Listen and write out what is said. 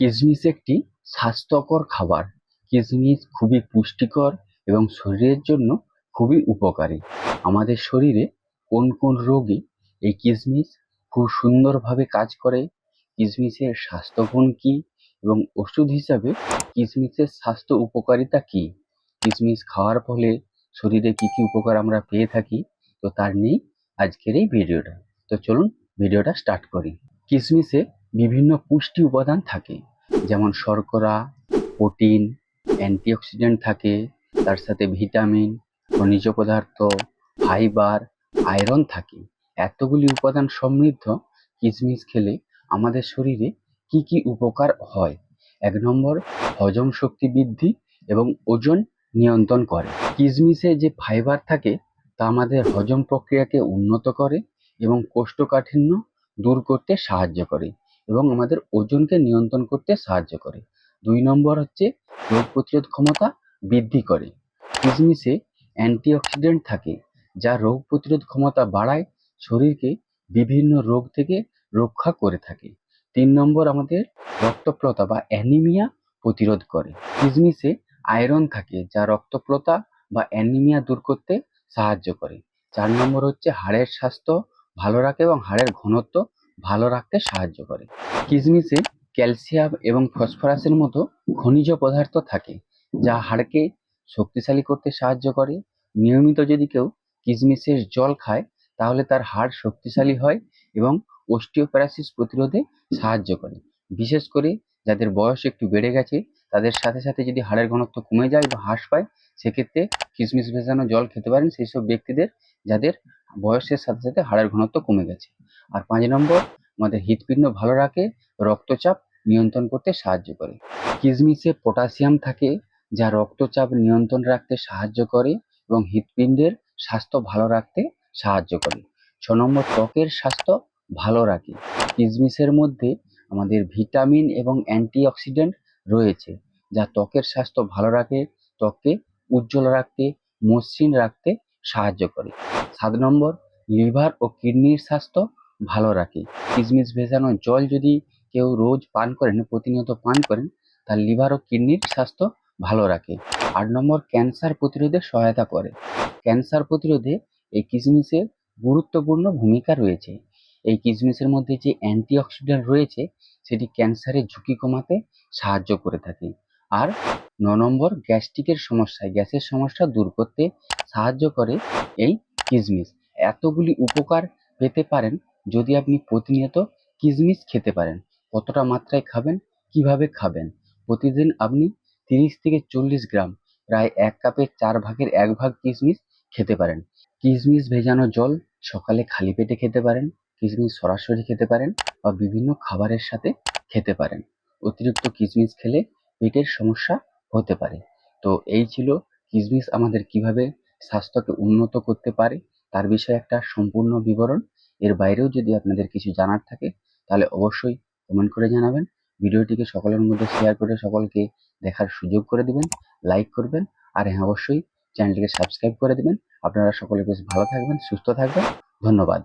কিশমিশ একটি স্বাস্থ্যকর খাবার। কিশমিশ খুবই পুষ্টিকর এবং শরীরের জন্য খুবই উপকারী। আমাদের শরীরে কোন কোন রোগে এই কিশমিশ খুব সুন্দরভাবে কাজ করে? কিশমিশের স্বাস্থ্যগুণ কী এবং ওষুধ হিসাবে কিশমিশের স্বাস্থ্য উপকারিতা কী? কিশমিশ খাওয়ার ফলে শরীরে কী কী উপকার আমরা পেয়ে থাকি? তো তার নিয়েই আজকের এই ভিডিওটা। তো চলুন ভিডিওটা স্টার্ট করি। কিশমিশে বিভিন্ন পুষ্টি উপাদান থাকে, যেমন শর্করা, প্রোটিন, অ্যান্টিঅক্সিডেন্ট থাকে, তার সাথে ভিটামিন, খনিজ পদার্থ, ফাইবার, আয়রন থাকে। এতগুলি উপাদান সমৃদ্ধ কিশমিশ খেলে আমাদের শরীরে কি কি উপকার হয়? এক নম্বর, হজম শক্তি বৃদ্ধি এবং ওজন নিয়ন্ত্রণ করে। কিশমিশে যে ফাইবার থাকে, তা আমাদের হজম প্রক্রিয়াকে উন্নত করে এবং কোষ্ঠকাঠিন্য দূর করতে সাহায্য করে। এবং আমাদের ওজনকে নিয়ন্ত্রণ করতে সাহায্য করে। দুই নম্বর হচ্ছে রোগ প্রতিরোধ ক্ষমতা বৃদ্ধি করে। কিশমিশে অ্যান্টিঅক্সিডেন্ট থাকে, যা রোগ প্রতিরোধ ক্ষমতা বাড়ায়, শরীরকে বিভিন্ন রোগ থেকে রক্ষা করে থাকে। তিন নম্বর আমাদের রক্তপ্লতা বা অ্যানিমিয়া প্রতিরোধ করে। কিশমিশে আয়রন থাকে, যা রক্তপ্লতা বা অ্যানিমিয়া দূর করতে সাহায্য করে। চার নম্বর হচ্ছে হাড়ের স্বাস্থ্য ভালো রাখে এবং হাড়ের ঘনত্ব ভালো রাখতে সাহায্য করে। কিশমিশে ক্যালসিয়াম এবং ফসফরাসের মতো খনিজ পদার্থ থাকে, যা হাড়কে শক্তিশালী করতে সাহায্য করে। নিয়মিত যদি কেউ কিশমিশের জল খায়, তাহলে তার হাড় শক্তিশালী হয় এবং অস্টিওপ্যারাসিস প্রতিরোধে সাহায্য করে। বিশেষ করে যাদের বয়স একটু বেড়ে গেছে, তাদের সাথে সাথে যদি হাড়ের ঘনত্ব কমে যায় বা হ্রাস পায়, সেক্ষেত্রে কিশমিশ ভেজানো জল খেতে পারেন। সেই সব ব্যক্তিদের যাদের বয়সের সাথে সাথে হাড়ের ঘনত্ব কমে গেছে। আর পাঁচ নম্বর, আমাদের হৃৎপিণ্ড ভালো রাখে, রক্তচাপ নিয়ন্ত্রণ করতে সাহায্য করে। কিশমিশে পটাশিয়াম থাকে, যা রক্তচাপ নিয়ন্ত্রণ রাখতে সাহায্য করে এবং হৃৎপিণ্ডের স্বাস্থ্য ভালো রাখতে সাহায্য করে। ছ নম্বর, ত্বকের স্বাস্থ্য ভালো রাখে। কিশমিশের মধ্যে আমাদের ভিটামিন এবং অ্যান্টিঅক্সিডেন্ট রয়েছে, যা ত্বকের স্বাস্থ্য ভালো রাখে, ত্বককে উজ্জ্বল রাখতে, মসৃণ রাখতে সাহায্য করে। সাত নম্বর, লিভার ও কিডনির স্বাস্থ্য ভালো রাখে। কিশমিশ ভেজানো জল যদি কেউ রোজ পান করেন, প্রতিনিয়ত পান করেন, তার লিভার ও কিডনির স্বাস্থ্য ভালো রাখে। আট নম্বর, ক্যান্সার প্রতিরোধে সহায়তা করে। ক্যান্সার প্রতিরোধে এই কিশমিশের গুরুত্বপূর্ণ ভূমিকা রয়েছে। এই কিশমিশের মধ্যে যে অ্যান্টিঅক্সিডেন্ট রয়েছে, সেটি ক্যান্সারের ঝুঁকি কমাতে সাহায্য করে থাকে। আর ন নম্বর, গ্যাস্ট্রিকের সমস্যায়, গ্যাসের সমস্যা দূর করতে সাহায্য করে এই কিশমিশ এতগুলি উপকার পেতে পারেন যদি আপনি প্রতিনিয়ত কিশমিশ খেতে পারেন। কতটা মাত্রায় খাবেন? কীভাবে খাবেন? প্রতিদিন আপনি তিরিশ থেকে চল্লিশ গ্রাম, প্রায় এক কাপের চার ভাগের এক ভাগ কিশমিশ খেতে পারেন। কিশমিশ ভেজানো জল সকালে খালি পেটে খেতে পারেন কিশমিশ সরাসরি খেতে পারেন বা বিভিন্ন খাবারের সাথে খেতে পারেন। অতিরিক্ত কিশমিশ খেলে পেটের সমস্যা হতে পারে। তো এই ছিল কিশমিশ আমাদের কীভাবে স্বাস্থ্যকে উন্নত করতে পারে, তার বিষয়ে একটা সম্পূর্ণ বিবরণ। এর বাইরেও যদি আপনাদের কিছু জানার থাকে, তাহলে অবশ্যই কমেন্ট করে জানাবেন। ভিডিওটিকে সকলের মধ্যে শেয়ার করে সকলকে দেখার সুযোগ করে দিবেন লাইক করবেন, আর হ্যাঁ অবশ্যই চ্যানেলটিকে সাবস্ক্রাইব করে দিবেন। আপনারা সকলে বেশ ভালো থাকবেন, সুস্থ থাকবেন। ধন্যবাদ।